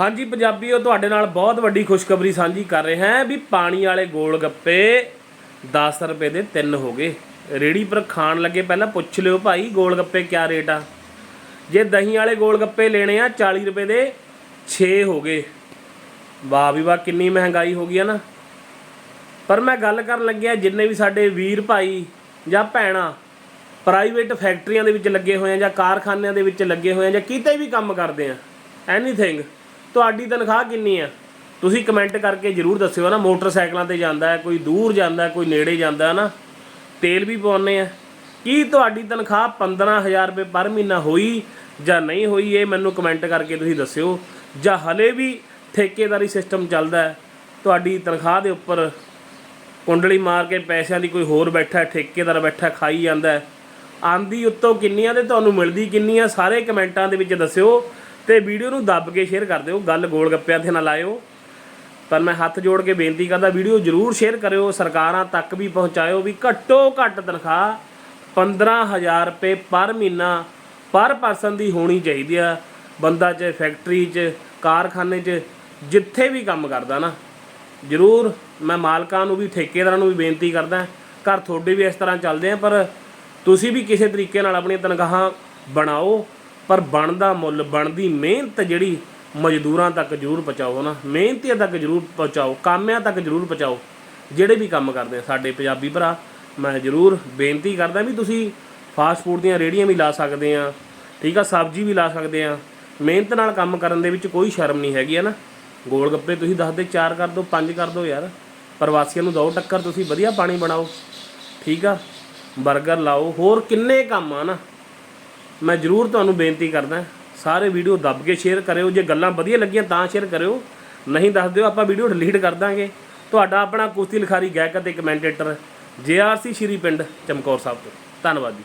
ਹਾਂਜੀ ਪੰਜਾਬੀਓ ਤੁਹਾਡੇ ਨਾਲ ਬਹੁਤ ਵੱਡੀ ਖੁਸ਼ਖਬਰੀ ਸਾਂਝੀ ਕਰ ਰਹੇ ਹਾਂ ਵੀ ਪਾਣੀ ਵਾਲੇ ਗੋਲ ਗੱਪੇ 10 ਰੁਪਏ ਦੇ ਤਿੰਨ ਹੋ ਗਏ। ਰੇੜੀ ਪਰ ਖਾਣ ਲੱਗੇ ਪਹਿਲਾਂ ਪੁੱਛ ਲਿਓ ਭਾਈ, ਗੋਲ ਗੱਪੇ ਕਿਆ ਰੇਟ ਆ? ਜੇ ਦਹੀਂ ਵਾਲੇ ਗੋਲ ਗੱਪੇ ਲੈਣੇ ਆ 40 ਰੁਪਏ ਦੇ 6 ਹੋ ਗਏ। ਵਾਹ ਵੀ ਵਾਹ, ਕਿੰਨੀ ਮਹਿੰਗਾਈ ਹੋ ਗਈ ਆ ਨਾ। ਪਰ ਮੈਂ ਗੱਲ ਕਰਨ ਲੱਗਿਆ, ਜਿੰਨੇ ਵੀ ਸਾਡੇ ਵੀਰ ਭਾਈ ਜਾਂ ਭੈਣਾਂ ਪ੍ਰਾਈਵੇਟ ਫੈਕਟਰੀਆਂ ਦੇ ਵਿੱਚ ਲੱਗੇ ਹੋਏ ਆ ਜਾਂ ਕਾਰਖਾਨਿਆਂ ਦੇ ਵਿੱਚ ਲੱਗੇ ਹੋਏ ਆ ਜਾਂ ਕਿਤੇ ਵੀ ਕੰਮ ਕਰਦੇ ਆ ਐਨੀਥਿੰਗ ਤੁਹਾਡੀ ਤਨਖਾਹ ਕਿੰਨੀ ਆ? ਤੁਸੀਂ ਕਮੈਂਟ ਕਰਕੇ ਜਰੂਰ ਦੱਸਿਓ ਨਾ ਮੋਟਰਸਾਈਕਲਾਂ ਤੇ ਜਾਂਦਾ ਹੈ ਕੋਈ ਦੂਰ ਜਾਂਦਾ ਹੈ, ਕੋਈ ਨੇੜੇ ਜਾਂਦਾ ਹੈ ਨਾ। ਤੇਲ ਵੀ ਪਾਉਂਦੇ ਆ। ਕੀ ਤੁਹਾਡੀ ਤਨਖਾਹ 15000 ਰੁਪਏ ਪਰ ਮਹੀਨਾ ਹੋਈ ਜਾਂ ਨਹੀਂ ਹੋਈ ਇਹ ਮੈਨੂੰ ਕਮੈਂਟ ਕਰਕੇ ਤੁਸੀਂ ਦੱਸਿਓ। ਜਾਂ ਹਲੇ ਵੀ ਠੇਕੇਦਾਰੀ ਸਿਸਟਮ ਚੱਲਦਾ ਹੈ ਤੁਹਾਡੀ ਤਨਖਾਹ ਦੇ ਉੱਪਰ ਕੁੰਡਲੀ ਮਾਰ ਕੇ ਪੈਸਿਆਂ ਦੀ ਕੋਈ ਹੋਰ ਬੈਠਾ ਠੇਕੇਦਾਰ ਬੈਠਾ ਖਾਈ ਜਾਂਦਾ ਹੈ। ਆਂਦੀ ਉੱਤੋਂ ਕਿੰਨੀ ਆ ਤੇ ਤੁਹਾਨੂੰ ਮਿਲਦੀ ਕਿੰਨੀ ਆ ਸਾਰੇ ਕਮੈਂਟਾਂ ਦੇ ਵਿੱਚ ਦੱਸਿਓ। ਤੇ ਵੀਡੀਓ ਨੂੰ ਦੱਬ ਕੇ ਸ਼ੇਅਰ ਕਰ ਦਿਓ, ਗੱਲ ਗੋਲ ਗੱਪਿਆਂ ਤੇ ਨਾ ਲਾਇਓ। ਪਰ ਮੈਂ ਹੱਥ ਜੋੜ ਕੇ ਬੇਨਤੀ ਕਰਦਾ, ਵੀਡੀਓ ਜਰੂਰ ਸ਼ੇਅਰ ਕਰਿਓ, ਸਰਕਾਰਾਂ ਤੱਕ ਵੀ ਪਹੁੰਚਾਇਓ ਵੀ ਘੱਟੋ ਘੱਟ ਤਨਖਾਹ 15000 ਰੁਪਏ ਪਰ ਮਹੀਨਾ ਪਰ ਪਰਸਨ ਦੀ ਹੋਣੀ ਚਾਹੀਦੀ ਆ। ਬੰਦਾ ਚ ਫੈਕਟਰੀ ਚ, ਕਾਰਖਾਨੇ ਚ, ਜਿੱਥੇ ਵੀ ਕੰਮ ਕਰਦਾ ਨਾ, ਜਰੂਰ ਮੈਂ ਮਾਲਕਾਂ ਨੂੰ ਵੀ, ਠੇਕੇਦਾਰਾਂ ਨੂੰ ਵੀ ਬੇਨਤੀ ਕਰਦਾ, ਘਰ ਤੁਹਾਡੇ ਵੀ ਇਸ ਤਰ੍ਹਾਂ ਚੱਲਦੇ ਆ, ਪਰ ਤੁਸੀਂ ਵੀ ਕਿਸੇ ਤਰੀਕੇ ਨਾਲ ਆਪਣੀਆਂ ਤਨਖਾਹਾਂ ਬਣਾਓ। ਪਰ ਬਣਦਾ ਮੁੱਲ, ਬਣਦੀ ਮਿਹਨਤ ਜਿਹੜੀ ਮਜ਼ਦੂਰਾਂ ਤੱਕ ਜਰੂਰ ਪਹੁੰਚਾਓ ਨਾ, ਮਿਹਨਤੀਆਂ ਤੱਕ ਜਰੂਰ ਪਹੁੰਚਾਓ, ਕਾਮਿਆਂ ਤੱਕ ਜਰੂਰ ਪਹੁੰਚਾਓ, ਜਿਹੜੇ ਵੀ ਕੰਮ ਕਰਦੇ ਆ ਸਾਡੇ ਪੰਜਾਬੀ ਭਰਾ, ਮੈਂ ਜਰੂਰ ਬੇਨਤੀ ਕਰਦਾ ਵੀ ਤੁਸੀਂ ਫਾਸਟ ਫੂਡ ਦੀਆਂ ਰੇਹੜੀਆਂ ਵੀ ਲਾ ਸਕਦੇ ਆ, ਠੀਕ ਆ, ਸਬਜ਼ੀ ਵੀ ਲਾ ਸਕਦੇ ਆ, ਮਿਹਨਤ ਨਾਲ ਕੰਮ ਕਰਨ ਦੇ ਵਿੱਚ ਕੋਈ ਸ਼ਰਮ ਨਹੀਂ ਹੈਗੀ ਹੈ ਨਾ। ਗੋਲ ਗੱਪੇ ਤੁਸੀਂ ਦੱਸਦੇ ਚਾਰ ਕਰ ਦਿਓ ਪੰਜ ਕਰ ਦਿਓ ਯਾਰ, ਪ੍ਰਵਾਸੀਆਂ ਨੂੰ ਦਿਓ ਟੱਕਰ, ਤੁਸੀਂ ਵਧੀਆ ਪਾਣੀ ਬਣਾਓ, ਠੀਕ ਆ 버ਗਰ ਲਾਓ, ਹੋਰ ਕਿੰਨੇ ਕੰਮ ਆ ਨਾ। ਮੈਂ ਜਰੂਰ ਤੁਹਾਨੂੰ ਬੇਨਤੀ ਕਰਦਾ, ਸਾਰੇ ਵੀਡੀਓ ਦੱਬ ਕੇ ਸ਼ੇਅਰ ਕਰਿਓ, ਜੇ ਗੱਲਾਂ ਵਧੀਆ ਲੱਗੀਆਂ ਤਾਂ ਸ਼ੇਅਰ ਕਰਿਓ, ਨਹੀਂ ਦੱਸ ਦਿਓ ਆਪਾਂ ਵੀਡੀਓ ਡਿਲੀਟ ਕਰ ਦਾਂਗੇ। ਤੁਹਾਡਾ ਆਪਣਾ ਕੁਸ਼ਤੀ ਲਿਖਾਰੀ ਗਾਇਕ ਅਤੇ ਕਮੈਂਟੇਟਰ ਜੇਆਰਸੀ ਸ਼੍ਰੀ ਪਿੰਡ ਚਮਕੌਰ ਸਾਹਿਬ ਤੋਂ। ਧੰਨਵਾਦ ਜੀ।